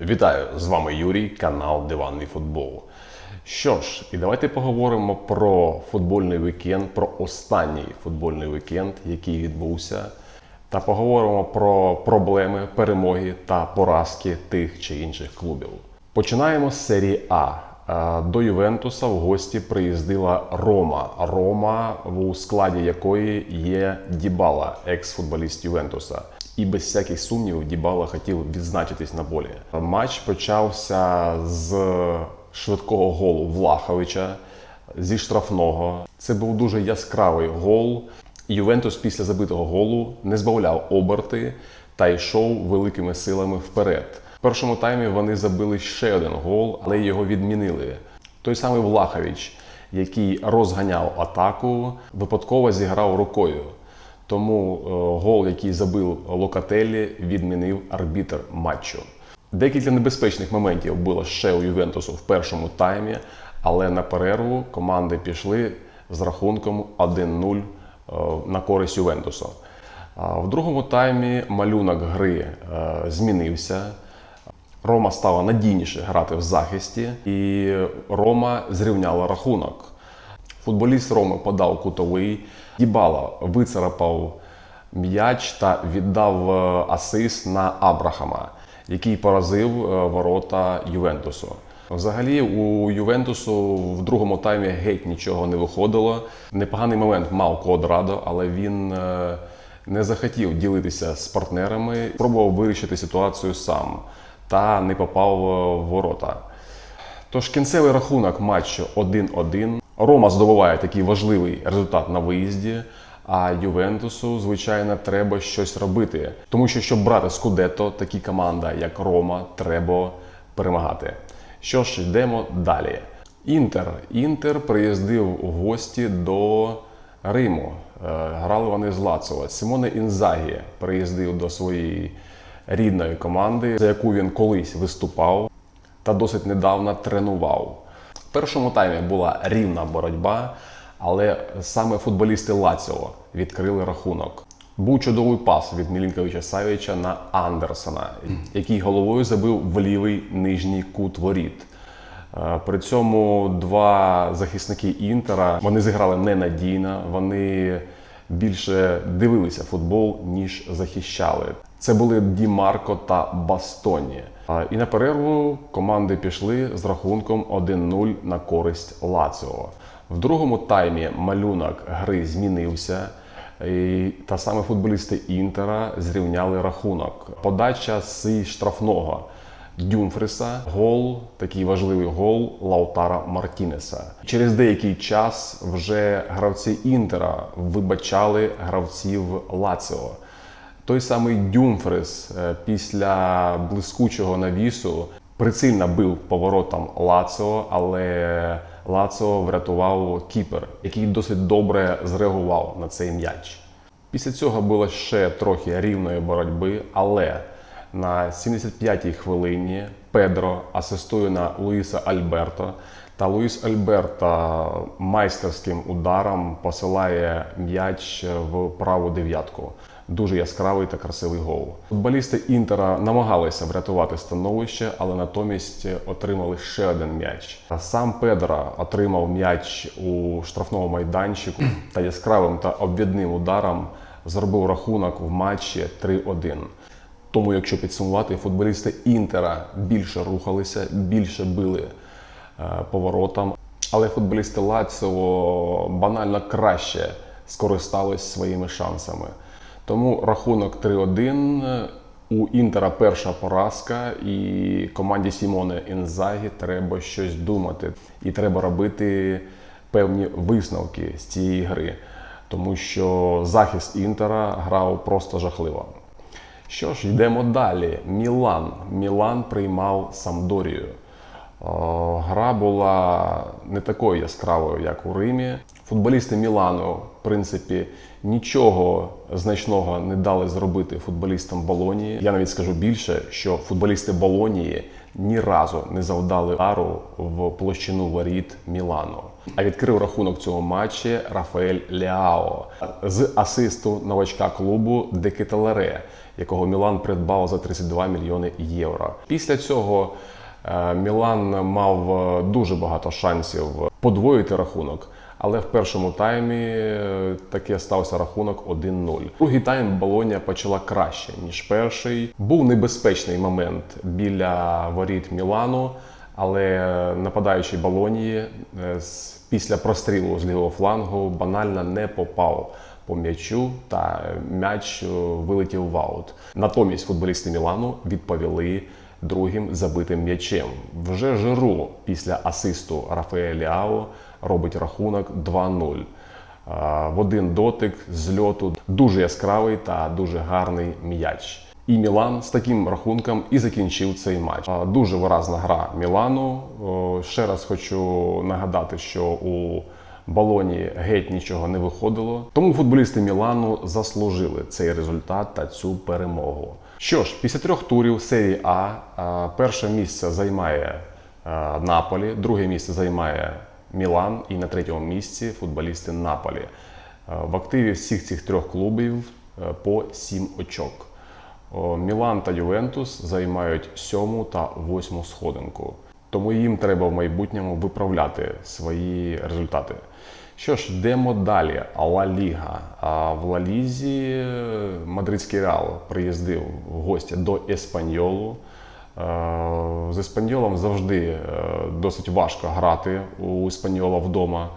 Вітаю! З вами Юрій, канал Диванний футбол. Що ж, і давайте поговоримо про футбольний вікенд, про останній футбольний вікенд, який відбувся, та поговоримо про проблеми, перемоги та поразки тих чи інших клубів. Починаємо з серії А. Е, До Ювентуса в гості приїздила Рома. Рома, у складі якої є Дібала, екс-футболіст Ювентуса. І без всяких сумнівів Дібала хотів відзначитись на полі. Матч почався з швидкого голу Влаховича зі штрафного. Це був дуже яскравий гол. Ювентус після забитого голу не збавляв оберти та йшов великими силами вперед. В першому таймі вони забили ще один гол, але його відмінили. Той самий Влахович, який розганяв атаку, випадково зіграв рукою. Тому е, гол, який забив Локателі, відмінив арбітр матчу. Декілька небезпечних моментів було ще у Ювентусу в першому таймі, але на перерву команди пішли з рахунком 1-0 е, на користь Ювентусу. А В другому таймі малюнок гри е, змінився. Рома стала надійніше грати в захисті, і Рома зрівняла рахунок. Футболіст Роми подав кутовий, Дібала вицарапав м'яч та віддав е, асист на Абрахама, який поразив е, ворота Ювентусу. Взагалі, у Ювентусу в другому таймі геть нічого не виходило. Непоганий момент мав Квадрадо, але він е, не захотів ділитися з партнерами, пробував вирішити ситуацію сам та не попав в ворота. Тож кінцевий рахунок матчу 1-1. Рома здобуває такий важливий результат на виїзді. А Ювентусу, звичайно, треба щось робити. Тому що, щоб брати Скудетто, такі команда, як Рома, треба перемагати. Що ж, йдемо далі. Інтер. Інтер приїздив у гості до Риму. Е, Грали вони з Лацо. Симоне Інзагі приїздив до своєї рідної команди, за яку він колись виступав та досить недавно тренував. Першому таймі була рівна боротьба, але саме футболісти Лаціо відкрили рахунок. Був чудовий пас від Мілінковича Савіча на Андерсона, який головою забив в лівий нижній кут воріт. Е, При цьому два захисники Інтера вони зіграли ненадійно, вони більше дивилися футбол, ніж захищали. Це були Ді Марко та Бастоні. І на перерву команди пішли з рахунком 1-0 на користь Лаціо. В другому таймі малюнок гри змінився. І та саме футболісти Інтера зрівняли рахунок. Подача з штрафного Дюмфриса, гол, такий важливий гол Лаутара Мартінеса. Через деякий час вже гравці Інтера вибачали гравців Лаціо. Той самий Дюмфрис е, після блискучого навісу прицільно бив поворотом Лаціо, але Лаціо врятував кіпер, який досить добре зреагував на цей м'яч. Після цього було ще трохи рівної боротьби, але на 75-й хвилині Педро асистує на Луїса Альберто. Та Луїс Альберто майстерським ударом посилає м'яч в праву дев'ятку. Дуже яскравий та красивий гол. Футболісти Інтера намагалися врятувати становище, але натомість отримали ще один м'яч. Сам Педро отримав м'яч у штрафному майданчику та яскравим та обвідним ударом зробив рахунок в матчі 3-1. Тому, якщо підсумувати, футболісти Інтера більше рухалися, більше били е, поворотом, але футболісти Лаціо банально краще скористались своїми шансами. Тому рахунок 3-1. У Інтера перша поразка, і команді Сімоне Інзагі треба щось думати, і треба робити певні висновки з цієї гри, тому що захист Інтера грав просто жахливо. Що ж, йдемо далі. Мілан. Мілан приймав Самдорію. Гра була не такою яскравою, як у Римі. Футболісти Мілану, в принципі, нічого значного не дали зробити футболістам Болонії. Я навіть скажу більше, що футболісти Болонії ні разу не завдали удару в площину воріт Мілану. А відкрив рахунок цього матчі Рафаель Ляо з асисту новачка клубу Декеталере, якого Мілан придбав за 32 мільйони євро. Після цього е, Мілан мав е, дуже багато шансів подвоїти рахунок. Але в першому таймі е, таки стався рахунок 1-0. Другий тайм Болоня почала краще ніж перший. Був небезпечний момент біля воріт Мілану, але нападаючий Болонії е, після прострілу з лівого флангу банально не попав по м'ячу, та м'яч е, вилетів в аут. Натомість футболісти Мілану відповіли другим забитим м'ячем. Вже Жиру після асисту Рафаеля Ліао робить рахунок 2-0. В один дотик з льоту дуже яскравий та дуже гарний м'яч. І Мілан з таким рахунком і закінчив цей матч. Дуже виразна гра Мілану. Ще раз хочу нагадати, що у Болоні геть нічого не виходило. Тому футболісти Мілану заслужили цей результат та цю перемогу. Що ж, після трьох турів серії А а, перше місце займає а, Наполі, друге місце займає Мілан і на третьому місці футболісти Наполі. Е, В активі всіх цих трьох клубів е, по 7 очок. Мілан та Ювентус займають сьому та восьму сходинку. Тому їм треба в майбутньому виправляти свої результати. Що ж, йдемо далі. Ла Ліга. А в Ла Лізі е, мадридський Реал приїздив в гості до Еспаньолу. Е, З Еспаньолом завжди е, досить важко грати у Еспаньола вдома.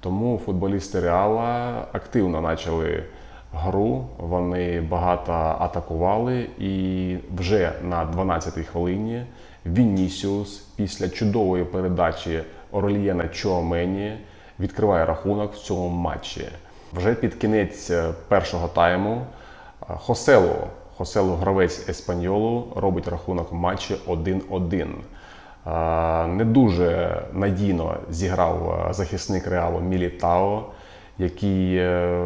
Тому футболісти Реала активно почали гру. Вони багато атакували, і вже на 12-й хвилині Вінісіус після чудової передачі Орлієна Чуамені відкриває рахунок в цьому матчі. Вже під кінець е, першого тайму е, Хосело, Хосело гравець Еспаньолу робить рахунок в матчі 1-1. Е, Не дуже надійно зіграв захисник Реалу Мілітао, який е,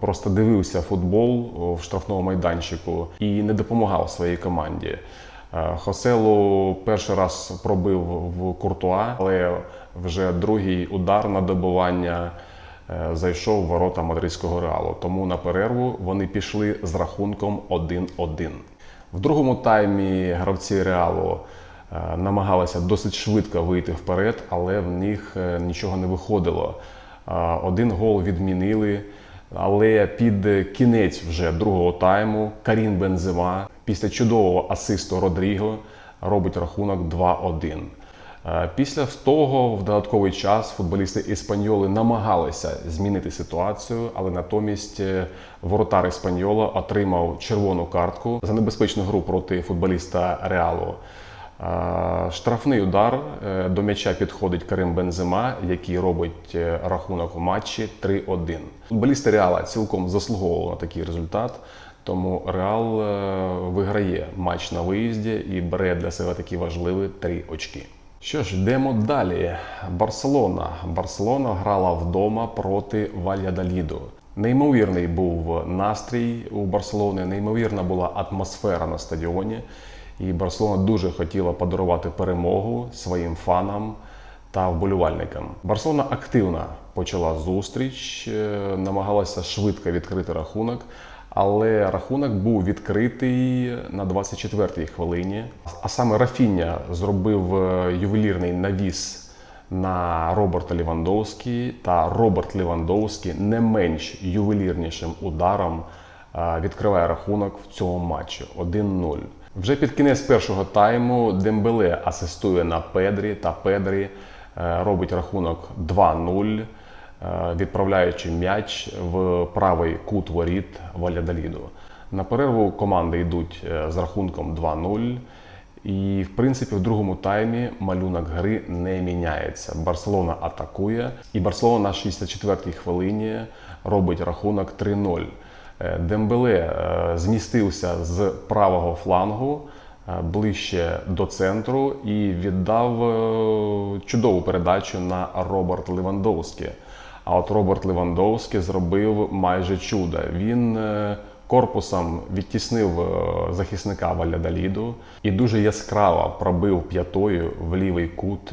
просто дивився футбол в штрафному майданчику і не допомагав своїй команді. Е, Хоселу перший раз пробив в Куртуа, але вже другий удар на добивання е, зайшов в ворота мадридського реалу. Тому на перерву вони пішли з рахунком 1-1. В другому таймі гравці реалу намагалися досить швидко вийти вперед, але в них нічого не виходило. Один гол відмінили. Але під кінець вже другого тайму Карін Бензема після чудового асисту Родріго робить рахунок 2-1. Е, Після того в додатковий час футболісти Іспаньоли намагалися змінити ситуацію, але натомість е, воротар Іспаньола отримав червону картку за небезпечну гру проти футболіста Реалу. Штрафний удар е, до м'яча підходить Карим Бензема, який робить е, рахунок у матчі 3-1. Футболісти Реала цілком заслуговували на такий результат, тому Реал е, виграє матч на виїзді і бере для себе такі важливі три очки. Що ж, йдемо далі. Барселона. Барселона грала вдома проти Вальядоліду. Неймовірний був настрій у Барселони, неймовірна була атмосфера на стадіоні. І Барселона дуже хотіла подарувати перемогу своїм фанам та вболівальникам. Барселона активно почала зустріч, е, намагалася швидко відкрити рахунок, але рахунок був відкритий на 24-й хвилині. А саме Рафіння зробив е, ювелірний навіс на Роберта Лівандовський, та Роберт Лівандовський не менш ювелірнішим ударом е, відкриває рахунок в цьому матчі 1-0. Вже під кінець першого тайму Дембеле асистує на Педрі та Педрі е, робить рахунок 2-0, е, відправляючи м'яч в правий кут воріт Валядоліду. На перерву команди йдуть е, з рахунком 2-0. І, в принципі, в другому таймі малюнок гри не міняється. Барселона атакує, і Барселона на 64-й хвилині робить рахунок 3-0. Дембеле е, змістився з правого флангу е, ближче до центру і віддав е, чудову передачу на Роберт Левандовський. А от Роберт Левандовський зробив майже чудо. Він корпусом відтіснив захисника Валядоліду і дуже яскраво пробив п'ятою в лівий кут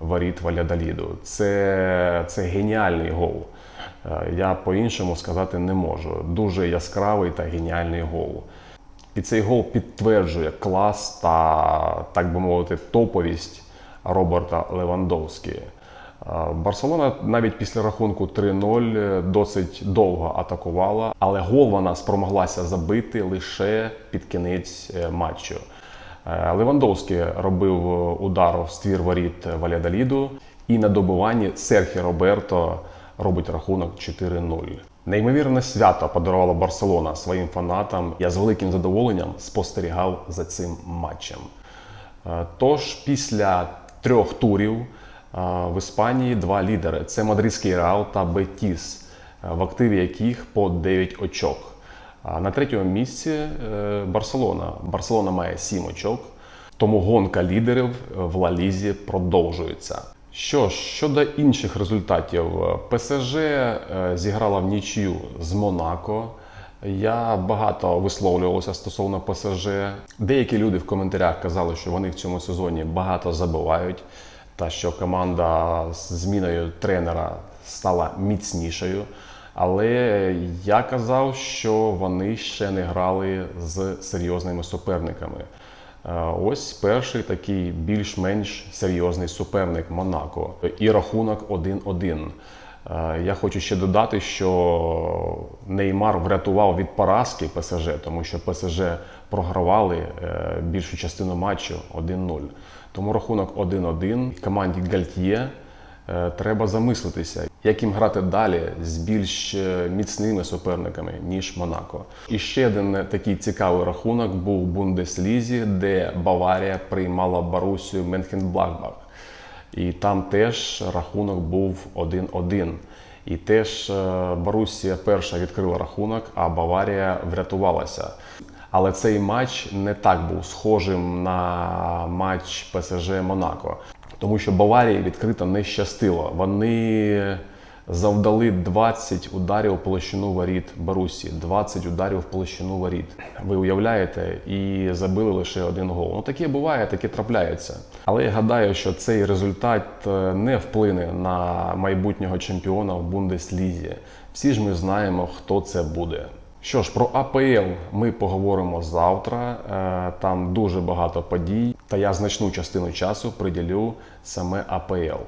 воріт Валядоліду. Це, це геніальний гол. Е, Я по-іншому сказати не можу. Дуже яскравий та геніальний гол. І цей гол підтверджує клас та, так би мовити, топовість Роберта Левандовського. Е, Барселона навіть після рахунку 3-0 досить довго атакувала, але гол вона спромоглася забити лише під кінець е, матчу. Левандовський робив удар в ствір воріт Валядоліду, і на добиванні Серхі Роберто робить рахунок 4-0. Неймовірне свято подарувала Барселона своїм фанатам. Я з великим задоволенням спостерігав за цим матчем. Е, Тож після трьох турів е, в Іспанії два лідери: це мадридський Реал та Бетіс, е, в активі яких по 9 очок. На третьому місці Барселона. Барселона має 7 очок, тому гонка лідерів в Ла Лізі продовжується. Що ж, щодо інших результатів, ПСЖ е, зіграла в нічию з Монако. Я багато висловлювався стосовно ПСЖ. Деякі люди в коментарях казали, що вони в цьому сезоні багато забивають, та що команда з зміною тренера стала міцнішою. Але я казав, що вони ще не грали з серйозними суперниками. Е, Ось перший такий більш-менш серйозний суперник Монако і рахунок 1-1. Е, Я хочу ще додати, що Неймар врятував від поразки ПСЖ, тому що ПСЖ програвали е, більшу частину матчу 1-0. Тому рахунок 1-1 команді Гальтьє треба замислитися, як їм грати далі з більш е, міцними суперниками, ніж Монако. І ще один е, такий цікавий рахунок був у Бундеслізі, де Баварія приймала Барусію Менхенблахбах. І там теж рахунок був 1-1. І теж е, Борусія перша відкрила рахунок, а Баварія врятувалася. Але цей матч не так був схожим на матч ПСЖ Монако, тому що Баварії відкрито не щастило. Вони завдали 20 ударів площину воріт Барусі, 20 ударів площину воріт. Ви уявляєте, і забили лише один гол. Ну таке буває, таке трапляється. Але я гадаю, що цей результат е, не вплине на майбутнього чемпіона в Бундеслізі. Всі ж ми знаємо, хто це буде. Що ж, про АПЛ ми поговоримо завтра. Е, Там дуже багато подій, та я значну частину часу приділю саме АПЛ.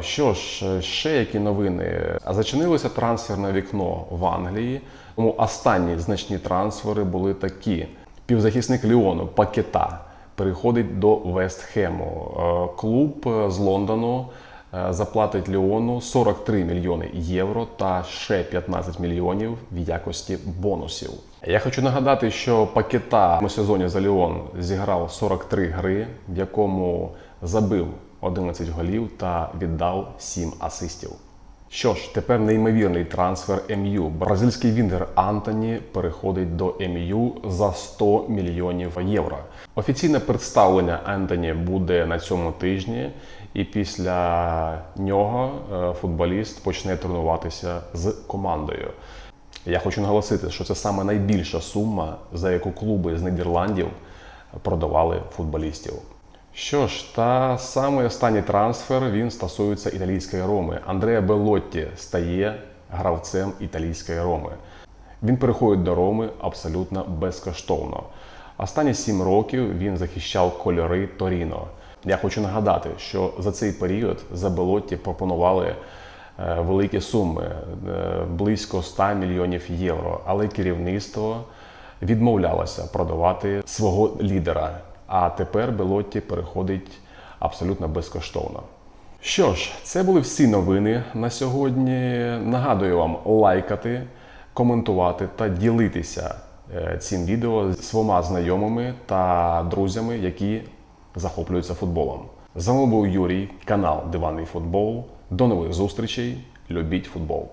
Що ж, е, ще які новини? Зачинилося трансферне вікно в Англії. Тому останні значні трансфери були такі: півзахисник Ліону Пакета переходить до Вестхему. Е, Клуб з Лондону заплатить Ліону 43 мільйони євро та ще 15 мільйонів в якості бонусів. Я хочу нагадати, що Пакета у сезоні за Ліон зіграв 43 гри, в якому забив 11 голів та віддав 7 асистів. Що ж, тепер неймовірний трансфер МЮ. Бразильський вінгер Антоні переходить до МЮ за 100 мільйонів євро. Офіційне представлення Антоні буде на цьому тижні, і після нього е, футболіст почне тренуватися з командою. Я хочу наголосити, що це саме найбільша сума, за яку клуби з Нідерландів продавали футболістів. Що ж, та самий останній трансфер він стосується італійської роми. Андреа Белотті стає гравцем італійської роми. Він переходить до Роми абсолютно безкоштовно. Останні сім років він захищав кольори Торіно. Я хочу нагадати, що за цей період за Белотті пропонували е, великі суми е, близько 100 мільйонів євро, але керівництво відмовлялося продавати свого лідера. А тепер Белотті переходить абсолютно безкоштовно. Що ж, це були всі новини на сьогодні. Нагадую вам лайкати, коментувати та ділитися е, цим відео з своїми знайомими та друзями, які захоплюються футболом. З вами був Юрій, канал Диванний футбол. До нових зустрічей. Любіть футбол!